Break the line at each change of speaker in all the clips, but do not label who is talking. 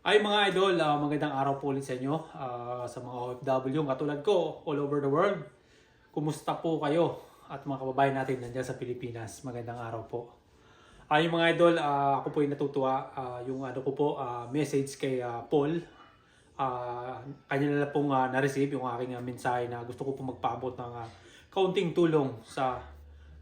Ay mga idol, ah, magandang araw po ulit sa inyo ah, sa mga OFW katulad ko all over the world. Kumusta po kayo at mga kababayan natin nandiyan sa Pilipinas? Magandang araw po. Ay mga idol, ah, ako po ay natutuwa ah, yung ano ko po ah, message kay ah, Paul. Ah, kanya na pong ah, na-receive yung aking ah, mensahe na gusto ko po magpaabot ng ah, kaunting tulong sa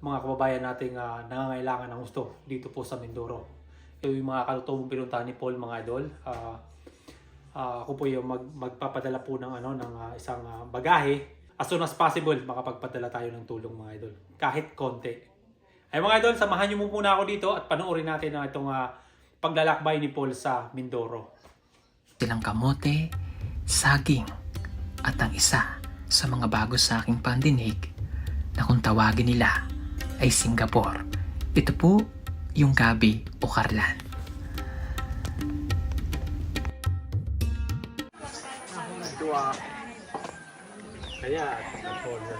mga kababayan nating ah, nangangailangan ng gusto dito po sa Mindoro. Ito yung mga katutubong pinuntahan ni Paul mga idol. Ah, ah, ako po yung mag, magpapadala po ng ano ng ah, isang ah, bagahe. As soon as possible, makapagpadala tayo ng tulong mga idol. Kahit konti. Ay mga idol, samahan niyo muna ako dito at panoorin natin ang itong ah, paglalakbay ni Paul sa Mindoro.
silang kamote, saging, at ang isa sa mga bago sa aking pandinig na kung tawagin nila ay Singapore. Ito po yung gabi o karlan.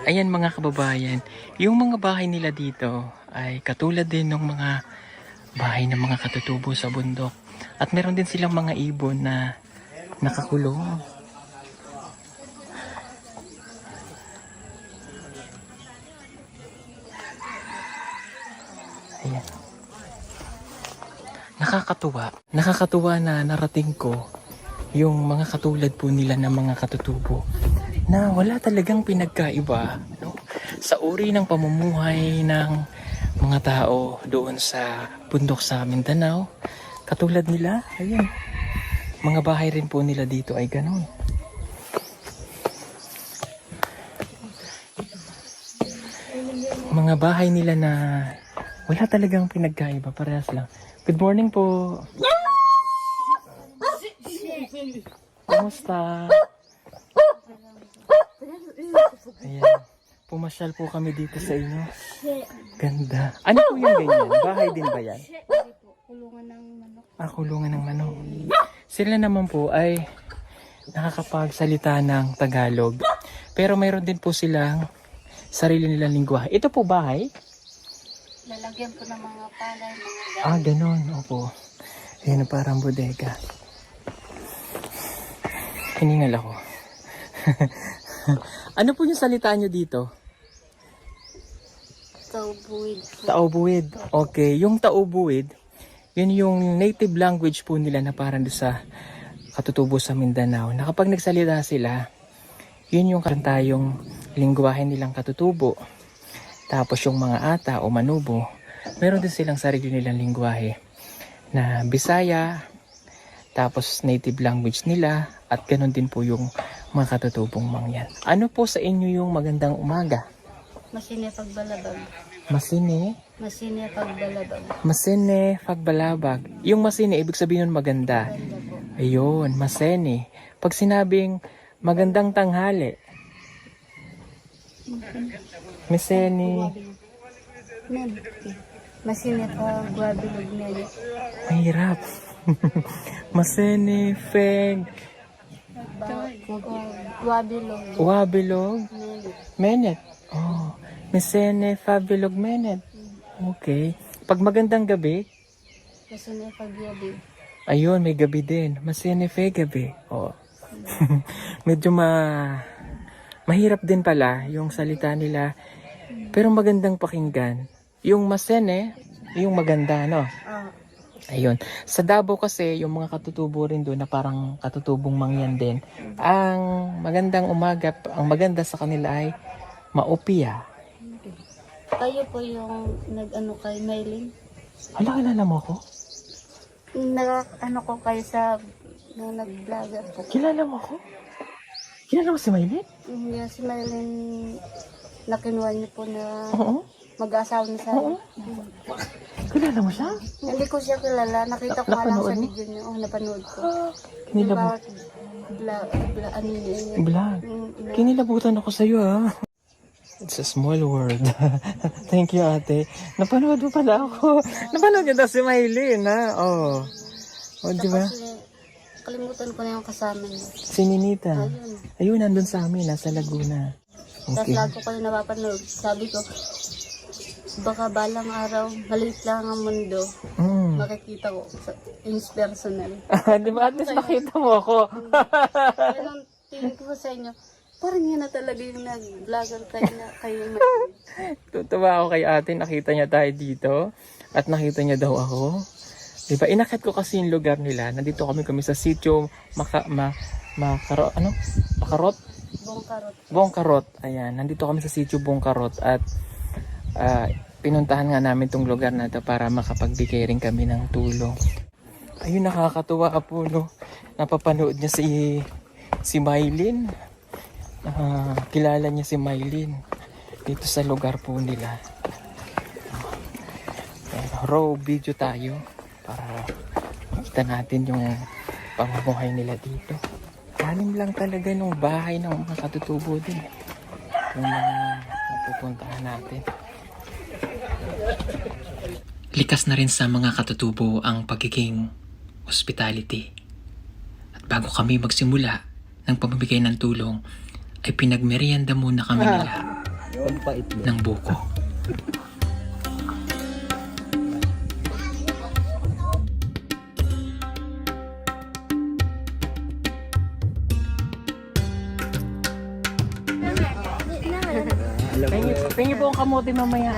Ayan mga kababayan, yung mga bahay nila dito ay katulad din ng mga bahay ng mga katutubo sa bundok. At meron din silang mga ibon na nakakulong. Ayan. Nakakatuwa. Nakakatuwa na narating ko yung mga katulad po nila ng mga katutubo na wala talagang pinagkaiba no? sa uri ng pamumuhay ng mga tao doon sa bundok sa Mindanao. Katulad nila, ayan, mga bahay rin po nila dito ay ganon. Mga bahay nila na wala talagang pinagkaiba, parehas lang. Good morning po. Kumusta? Ayan. Pumasyal po kami dito sa inyo. Ganda. Ano po yung ganyan? Bahay din ba yan?
Kulungan ng manok.
Ah, kulungan ng manok. Sila naman po ay nakakapagsalita ng Tagalog. Pero mayroon din po silang sarili nilang lingwahe. Ito po bahay?
Lalagyan po ng mga palay, mga
Ah, ganun. Opo. Ayan, parang bodega. Hiningal ako. ano po yung salita nyo dito?
taubuid po.
Taubuid. Okay, yung Taubuid, yun yung native language po nila na parang doon sa katutubo sa Mindanao. Na kapag nagsalita sila, yun yung kanta yung lingwahe nilang katutubo. Tapos yung mga ata o manubo, meron din silang sarili nilang lingwahe na Bisaya, tapos native language nila, at ganun din po yung mga katutubong mangyan. Ano po sa inyo yung magandang umaga?
Masine pagbalabag.
Masini?
Masine pagbalabag.
Masene, pagbalabag. Yung masine, ibig sabihin nun maganda.
Ganda po.
Ayun, masene. Pag sinabing magandang tanghali, Masene,
Ned. Masine pagwabilog na yun.
mahirap. masene, feg,
Wabilog.
wabilog,
Ned.
menet. Oh, mesene, fabilog, menet. Okay. Pag magandang gabi,
Masine pagyabi.
ayun, may gabi din. Masene, fe, gabi. Oh. Medyo ma... Mahirap din pala yung salita nila. Pero magandang pakinggan. Yung masene, yung maganda, no?
Ah,
Ayun. Sa Davao kasi, yung mga katutubo rin doon na parang katutubong mangyan din. Ang magandang umaga, ang maganda sa kanila ay maupia.
kayo po yung nag-ano kay Maylin?
Hala, kilala mo ako?
Nag-ano ko kayo sa na nag-vlogger po.
Kilala mo ako? Kilala mo si Maylin?
Hindi si Maylin nakinuha niyo po na
Oo.
mag-asawa na sa
Oo. Kilala mo siya?
Hindi ko siya kilala. Nakita ko nga lang
Napanood
sa
mo?
video niya. Oh, napanood ko. Yung
Kinilabu-
bawat bla, bla, ano yun. yun.
Vlog.
Yung ina-
Kinilabutan ako sa iyo ah. It's a small world. Thank you ate. Napanood mo pala ako. Napanood niyo daw si Maylin ha. Oh. Oh, di ba?
Tapos, eh, kalimutan ko na yung kasama niya.
Si Ninita.
Ayun.
Ayun, nandun sa amin, nasa Laguna.
Tapos
Okay.
lagi ko kayo napapanood. Sabi ko, baka balang araw, maliit lang ang mundo.
Mm.
Makikita ko sa ins personal.
Di ba? At least nakita mo ako.
Kaya nung tingin ko sa inyo, parang yan na talaga yung nag-vlogger kayo na kayo may
Tutuwa ako kay ate, nakita niya tayo dito. At nakita niya daw ako. Di ba? Inakit ko kasi yung lugar nila. Nandito kami kami sa sitio Maka, ma, Makaro, ano? Makarot?
buong karot.
Bongkarot. Ayan, nandito kami sa sitio Bongkarot at ah, pinuntahan nga namin tong lugar na to para makapagbigay rin kami ng tulong. Ayun, nakakatuwa po, no? Napapanood niya si si Mylin. Ah, kilala niya si Mylin dito sa lugar po nila. Ayan, raw video tayo para makita natin yung pamumuhay nila dito. Tanim lang talaga nung bahay ng mga katutubo din. Yung mga napupuntahan natin. Likas na rin sa mga katutubo ang pagiging hospitality. At bago kami magsimula ng pamamigay ng tulong, ay pinagmerienda muna kami nila ng buko. Kamote mamaya.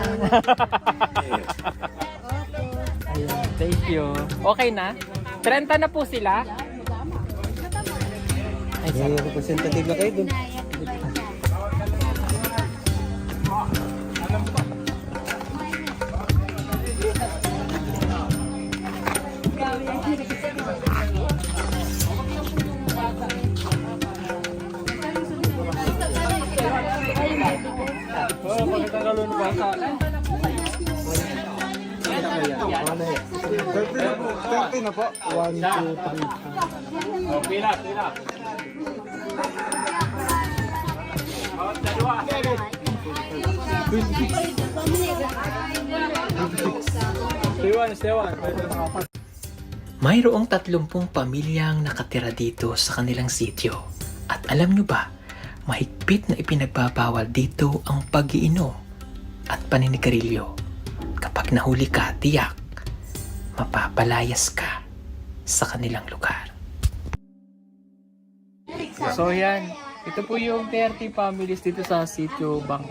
Ayun, thank you. Okay na? 30 na po sila? Ay,
May representative na kayo dun. Na po. One, two, three.
Mayroong tatlumpung pamilyang nakatira dito sa kanilang sityo. At alam nyo ba, mahigpit na ipinagbabawal dito ang pag-iinom at paninigarilyo. Kapag nahuli ka, tiyak, mapapalayas ka sa kanilang lugar. So yan, ito po yung 30 families dito sa sitio Bang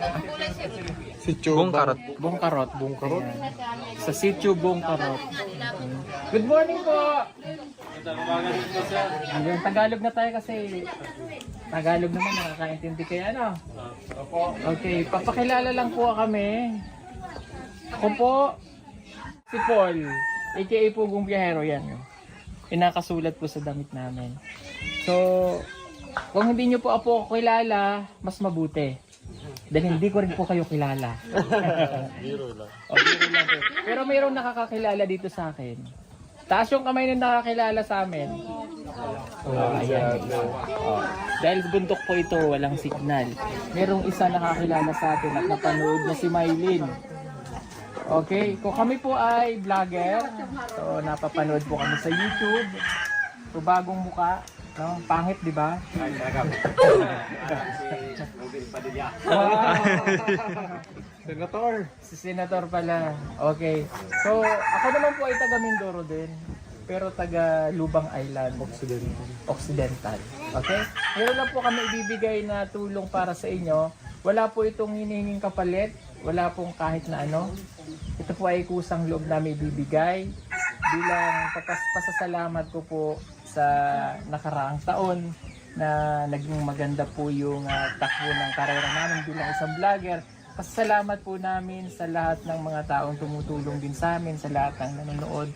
Si Cho.
Bongkarot. Bongkarot. Bongkarot. Sa sitio Bongkarot. Good morning po! Ayun, Tagalog na tayo kasi Tagalog naman nakakaintindi kayo ano? Okay, papakilala lang po kami. Ako po, si Paul, aka Pugong Biyahero yan. Yung Pinakasulat po sa damit namin. So, kung hindi nyo po ako kilala, mas mabuti. Dahil hindi ko rin po kayo kilala. biro lang. o, biro lang po. Pero mayroong nakakakilala dito sa akin. Taas yung kamay ng nakakilala sa amin. Oh, ayan. Oh. Dahil bundok po ito, walang signal. Merong isa nakakilala sa atin at napanood na si Mylene. Okay, kung kami po ay vlogger, so napapanood po kami sa YouTube. So bagong muka, no? Pangit, di ba?
Senator.
Si Senator pala. Okay. So, ako naman po ay taga Mindoro din. Pero taga Lubang Island. Occidental. Occidental. Okay? Meron lang po kami ibibigay na tulong para sa inyo. Wala po itong hinihinging kapalit. Wala pong kahit na ano. Ito po ay kusang loob namin ibibigay. Bilang papas pasasalamat ko po sa nakaraang taon na naging maganda po yung ah, takbo ng karera namin bilang isang vlogger. Pasalamat po namin sa lahat ng mga taong tumutulong din sa amin, sa lahat ng nanonood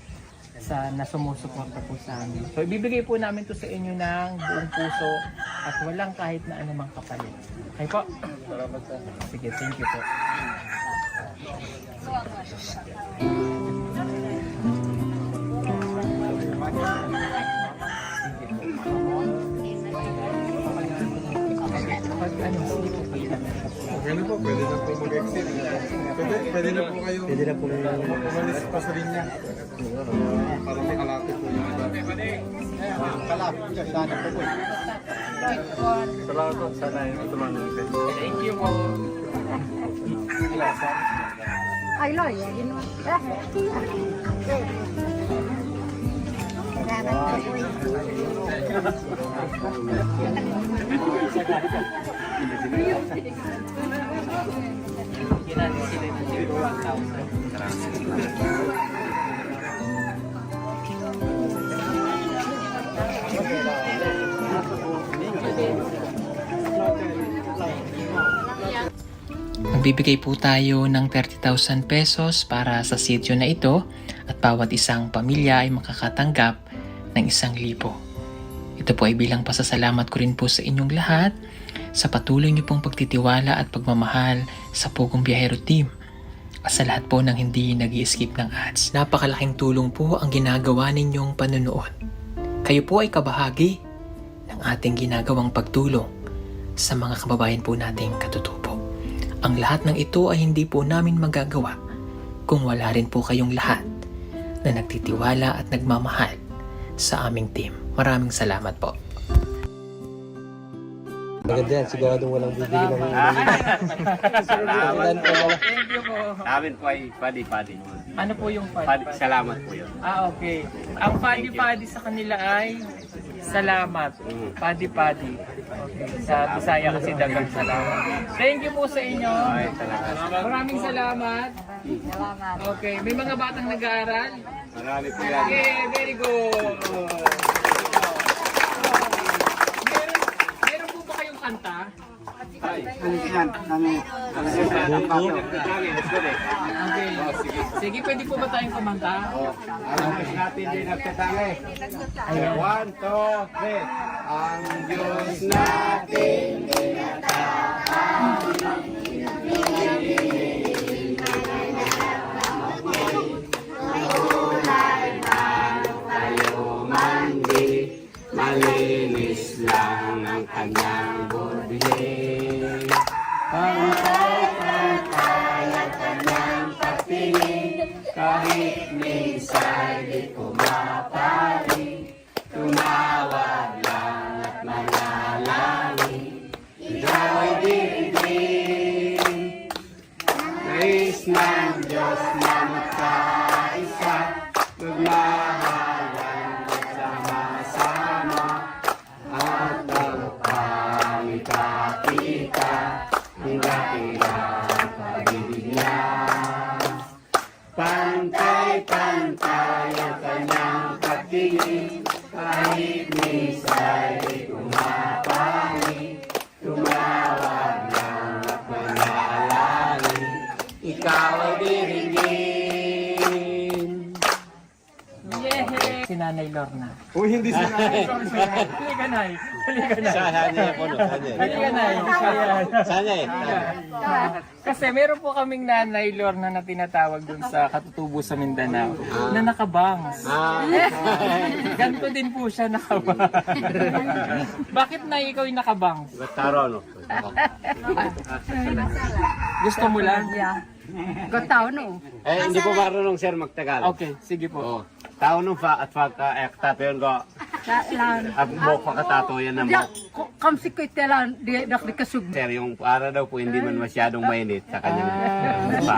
sa na sumusuporta po sa amin. So ibibigay po namin to sa inyo ng buong puso at walang kahit na anumang kapalit. Okay po? Salamat Sige, thank you po. Pag ano, po.
Okay na po, pwede na po mag-exit. Pwede, pwede na po kayo. Pwede na po umalis pa sa linya. Para makalapit po yung iba. Kalapit ka, sana po po. Salamat po, sana yung tumangin.
Thank you po.
Ay, Loy, ginawa.
Magbibigay po tayo ng 30,000 pesos para sa sityo na ito at bawat isang pamilya ay makakatanggap ng isang libo. Ito po ay bilang pasasalamat ko rin po sa inyong lahat sa patuloy niyo pong pagtitiwala at pagmamahal sa Pugong Biyahero Team at sa lahat po ng hindi nag skip ng ads. Napakalaking tulong po ang ginagawa ninyong panunood. Kayo po ay kabahagi ng ating ginagawang pagtulong sa mga kababayan po nating katutubo. Ang lahat ng ito ay hindi po namin magagawa kung wala rin po kayong lahat na nagtitiwala at nagmamahal sa aming team. Maraming salamat po.
Maganda yan, siguradong walang bibili ng Salamat po.
Thank you po.
Sa amin po ay padi-padi.
Ano po yung
Padi, salamat po yun.
Ah, okay. Ang padi-padi sa kanila ay salamat. Padi-padi. Okay. Sa Bisaya kasi dagang salamat. Thank you po sa inyo. Maraming salamat. Okay. May mga batang nag-aaral?
Marami po yan.
Okay, very good. Meron, meron po ba kayong kanta? Okay. Sige, pwede po ba tayong kumanta?
natin din nagtatangay. One, two, three. Ang Diyos natin malinis pangita-kita, hingga-hingga pag-ibig niya. Pantay-pantay ang kanyang pagtingin, kahit minsan di kumapangin. Tumawag lang at manalangin, ikaw ay diringin.
Yehey! Si Nanay Lorna. Halika, Nay.
Sanya po, no? Sanya.
Halika, Nay. Ayan.
Sanya eh.
Kasi meron po kaming nanay Lorna na tinatawag dun sa katutubo sa Mindanao na nakabangs. Ganto din po siya nakabangs. Bakit na ikaw yung nakabangs?
Taro, no?
Gusto mo lang?
Gataw, no?
Eh, hindi po marunong sir magtagalog.
Okay, sige po.
Oo. Tao nung fa at fa ka ek tato yun ko.
Lan.
At mo pa katato yan na mo.
Dia, kamsi ko itelan, di dak di kasug.
Sir, yung para daw po hindi man masyadong mainit sa kanyang pa.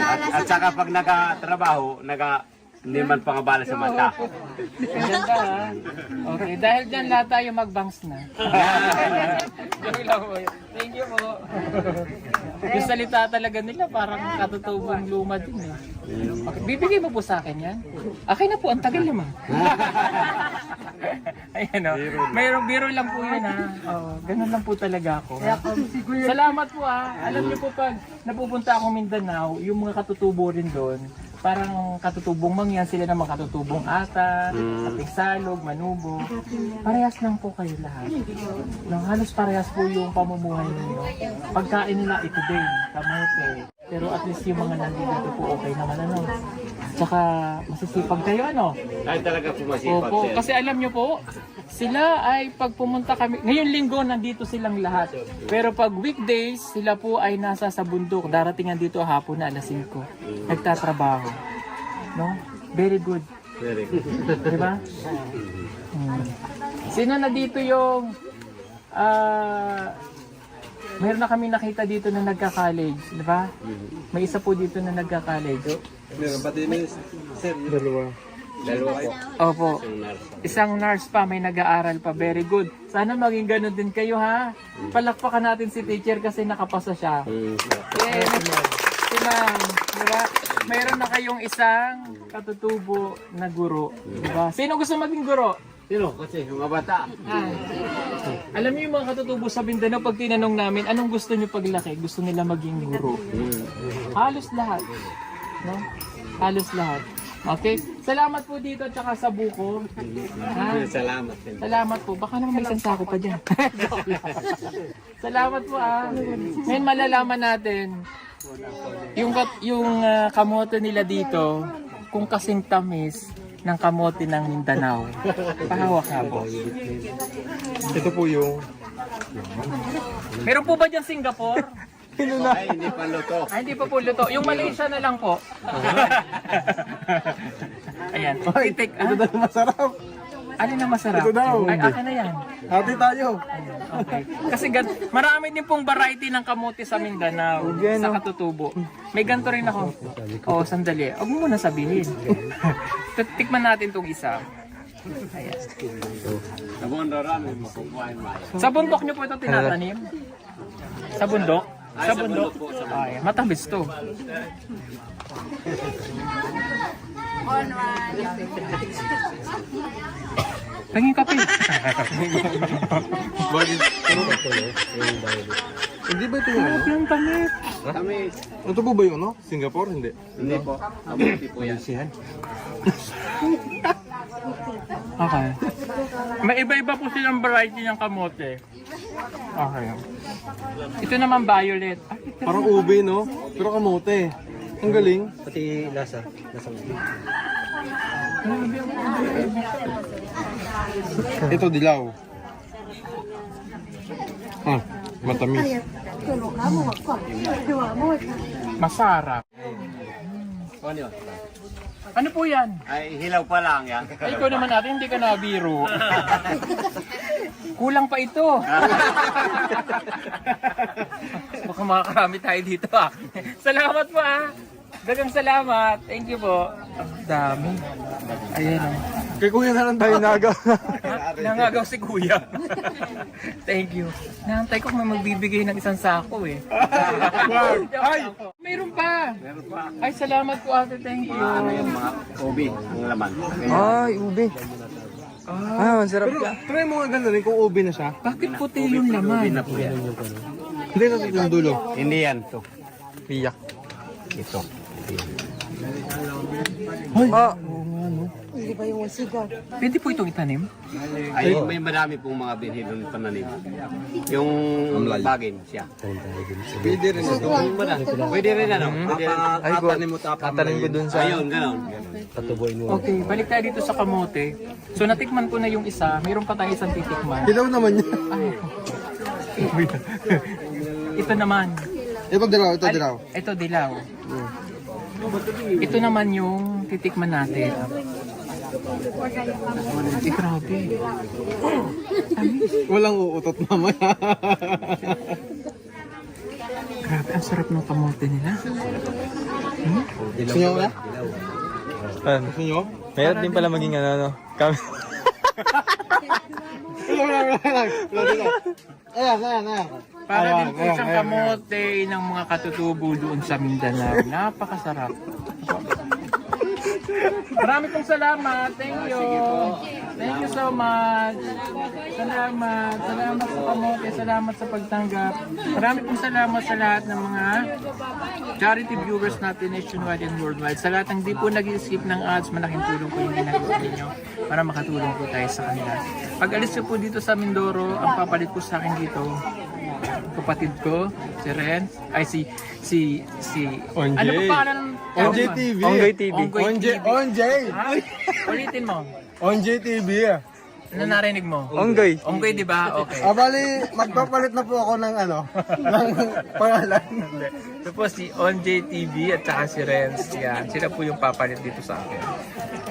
At, at saka pag nakatrabaho, naka hindi man pangabala sa mata.
Ang ganda ha. Okay, dahil dyan lahat tayo magbangs na. Joke lang po. Thank you po. Yung salita talaga nila parang katutubong luma din eh. Okay, bibigay mo po sa akin yan? Akin na po, ang tagal naman. Ayan o. Mayroong biro lang po yun ha. Oh, ganun lang po talaga ako. Salamat po ha. Alam niyo po pag napupunta akong Mindanao, yung mga katutubo rin doon, parang katutubong mangyan sila mga katutubong ata, kapigsalog, manubo. Parehas lang po kayo lahat. No, halos parehas po yung pamumuhay ninyo. Pagkain nila ito din, kamote. Pero at least yung mga nandito po okay naman ano. Tsaka masisipag kayo ano.
Ay talaga po masipag
Opo,
sir.
kasi alam nyo po, sila ay pag pumunta kami, ngayon linggo nandito silang lahat. Pero pag weekdays, sila po ay nasa sa bundok. Darating dito hapon na alas 5. Nagtatrabaho. No? Very good.
Very good.
Di ba? Hmm. Sino na dito yung ah Meron na kami nakita dito na nagka-college, di ba? May isa po dito na nagka-college.
Meron pa din sir. Dalawa.
Dalawa po.
Opo. Isang nurse pa, may nag-aaral pa. Very good. Sana maging ganun din kayo ha. Palakpakan natin si teacher kasi nakapasa siya.
Mm.
Yes. Si ma'am, di ba? Mayroon na kayong isang katutubo na guro. Di ba? Sino gusto maging guro?
Sino? Kasi yung mga bata.
Alam niyo yung mga katutubo sa Mindanao, pag tinanong namin, anong gusto niyo paglaki? Gusto nila maging guro. Halos lahat. No? Halos lahat. Okay? Salamat po dito at saka sa buko. Ha?
Salamat.
Salamat po. Baka naman may isang sako pa dyan. Salamat po ah. Ngayon malalaman natin yung, yung ah, kamote nila dito kung kasing tamis ng kamote ng Mindanao. Pahawak ka po.
Ito po yung
Meron po ba dyan Singapore?
Ay, hindi pa luto.
Ay, hindi pa po luto. Yung Malaysia na lang po. Ayan. Titik. Ah,
Ito masarap.
Alin na masarap?
Ito daw.
Ay, akin na yan.
Hati tayo.
Okay. Kasi gan- marami din pong variety ng kamote sa Mindanao sa katutubo. May ganito rin ako. Oo, sandali. Huwag mo muna sabihin. Tikman natin tong isa. Ayan.
Sa.
Sa bundok nyo po ito tinatanim? Sa bundok?
Ay,
Sa
sa
bundok?
Bundok po, sa
Ay, matamis to. Pangin kape.
Hindi ba ito yung ano?
Yung tamis.
Kami,
Ito po ba yung ano? Singapore? Hindi.
hindi po. Kamuti po yan.
Okay. May iba-iba po silang variety ng kamote. Okay. Ito naman violet. Ay, ito.
Parang ube, no? Pero kamote. Ang galing.
Pati lasa. Lasa
Ito dilaw. Ah, matamis.
Masarap.
Ano?
Ano po yan?
Ay, hilaw pa lang yan.
Ay, ikaw naman natin, hindi ka nabiro. Kulang pa ito. Baka makakarami tayo dito ah. Salamat po ah. Dagang salamat. Thank you po. Ang dami. Ayan oh.
Kay kuya na lang tayo nagaw.
Nangagaw si kuya. Thank you. Nahantay ko kung may magbibigay ng isang sako eh. Ay! Mayroon pa.
Meron pa.
Ay, salamat po ate. Thank you.
Ano yung mga ubi, yung laman.
Ay, ube. Ah, sarap Pero try mo nga ganda rin kung ube na siya.
Bakit puti yung
Ubi
laman?
na po yan.
Hindi na yung dulo.
Hindi yan to.
Piyak.
Ito.
Ah,
Pwede po itong itanim?
Ay, may marami pong mga binhi doon pananim. Yung bagin siya.
pwede rin ito.
Pwede rin ano? Pwede rin.
Ay, tatanim mo tapang. Tatanim ko dun
Ayun, gano'n.
Okay, balik tayo dito sa kamote. So natikman ko na yung isa, mayroon pa tayo isang titikman.
Dilaw naman yun.
Ito naman.
Ito dilaw, ito dilaw.
Ito dilaw. Ito naman yung titikman natin. Ay, grabe.
Walang uutot mamaya.
Grabe, ang sarap ng kamote nila.
Gusto nyo na? Gusto nyo?
Meron din pala maging ano, no? Kami.
Ayan, ayan, ayan.
Para din po siyang kamote ng mga katutubo doon sa Mindanao. Napakasarap. Marami pong salamat. Thank you. Thank you so much. Salamat. Salamat sa kamote. Salamat sa pagtanggap. Marami pong salamat sa lahat ng mga charity viewers natin nationwide and worldwide. Sa lahat ng di po nag-skip ng ads, malaking tulong po yung ginagawa ninyo para makatulong po tayo sa kanila. Pag alis ko po dito sa Mindoro, ang papalit po sa akin dito, kapatid ko, si Ren, ay si, si, si,
Onjay.
ano pa pangalan? ng-
ONJ TV.
Ongoy TV.
Ongoy
ONJ,
TV.
ONJ.
Ha? Ulitin mo.
ONJ TV.
Ano narinig mo?
Onggoy.
Onggoy, di ba? Okay.
Ah, bali, magpapalit na po ako ng ano, ng pangalan.
Ito po si ONJ TV at saka si Renz. Yan. Sila po yung papalit dito sa akin.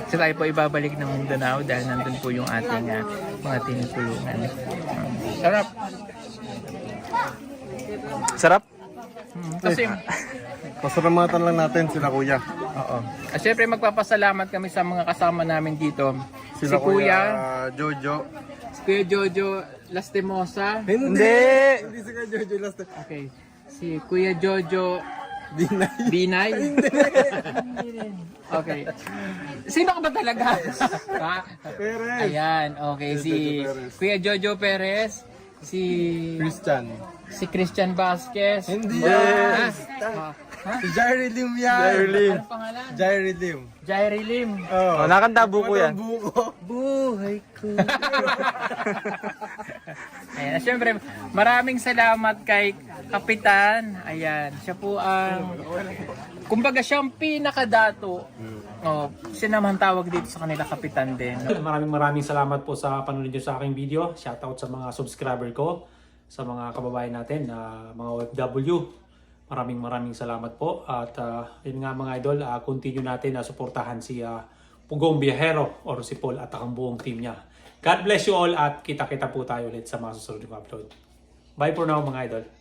Kasi tayo po ibabalik ng Mindanao dahil nandun po yung ating ah, mga tinutulungan. Um, sarap.
Sarap?
Kasi,
Pasalamatan lang natin sila kuya.
oo. At syempre magpapasalamat kami sa mga kasama namin dito.
Sila
si Kuya,
Jojo.
si Kuya Jojo Lastimosa.
Hindi!
Hindi si Kuya Jojo last.
Okay. Si Kuya Jojo
Dinay.
Binay. Hindi rin. okay. Sino ka ba talaga? ha?
Perez.
Ayan, okay. Si
Jojo Perez.
Kuya Jojo Perez. Si
Christian.
si Christian Vasquez.
Hindi.
Ah, ah,
Si Jairi Lim yan.
Jairi Lim.
ano pangalan?
Jairi Lim.
Jairi Lim.
Oh.
Oh, nakanta buko yan.
Buko.
Buhay ko. Ayan, syempre, maraming salamat kay Kapitan. Ayan, siya po ang, kumbaga siya ang pinakadato. Oh, siya naman tawag dito sa kanila Kapitan din.
Maraming maraming salamat po sa panonood nyo sa aking video. Shoutout sa mga subscriber ko, sa mga kababayan natin, na mga OFW. Maraming maraming salamat po. At ah, yun nga mga idol, ah, continue natin na suportahan si ah, Pugong Biyahero or si Paul at ang buong team niya. God bless you all at kita-kita po tayo ulit sa mga susunod kong upload. Bye for now mga idol.